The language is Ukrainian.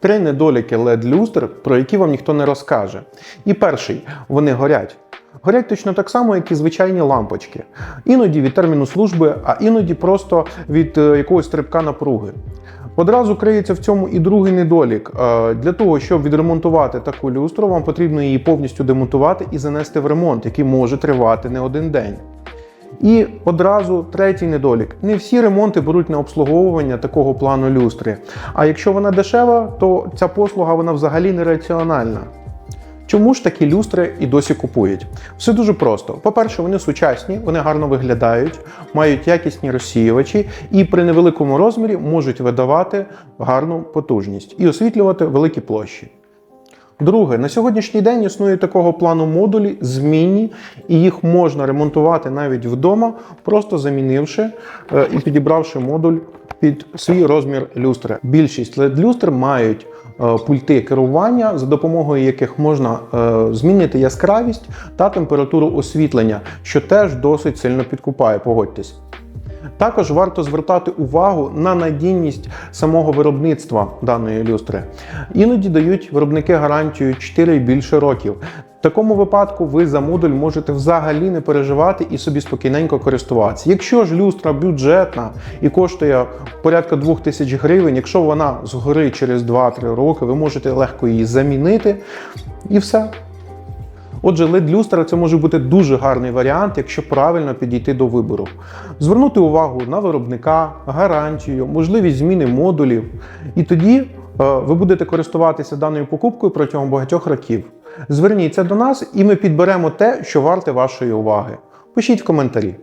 Три недоліки led люстр, про які вам ніхто не розкаже. І перший вони горять. Горять точно так само, як і звичайні лампочки. Іноді від терміну служби, а іноді просто від е, якогось стрибка напруги. Одразу криється в цьому і другий недолік. Е, Для того, щоб відремонтувати таку люстру, вам потрібно її повністю демонтувати і занести в ремонт, який може тривати не один день. І одразу третій недолік: не всі ремонти беруть на обслуговування такого плану люстри. А якщо вона дешева, то ця послуга вона взагалі нераціональна. Чому ж такі люстри і досі купують? Все дуже просто. По-перше, вони сучасні, вони гарно виглядають, мають якісні розсіювачі і при невеликому розмірі можуть видавати гарну потужність і освітлювати великі площі. Друге, на сьогоднішній день існує такого плану модулі змінні, і їх можна ремонтувати навіть вдома, просто замінивши е, і підібравши модуль під свій розмір люстри. Більшість LED-люстр мають е, пульти керування, за допомогою яких можна е, змінити яскравість та температуру освітлення, що теж досить сильно підкупає, погодьтесь. Також варто звертати увагу на надійність самого виробництва даної люстри. Іноді дають виробники гарантію 4 і більше років. В такому випадку ви за модуль можете взагалі не переживати і собі спокійненько користуватися. Якщо ж люстра бюджетна і коштує порядка 2000 гривень, якщо вона згорить через 2-3 роки, ви можете легко її замінити і все. Отже, LED-люстра це може бути дуже гарний варіант, якщо правильно підійти до вибору. Звернути увагу на виробника, гарантію, можливість зміни модулів. І тоді е, ви будете користуватися даною покупкою протягом багатьох років. Зверніться до нас, і ми підберемо те, що варте вашої уваги. Пишіть в коментарі.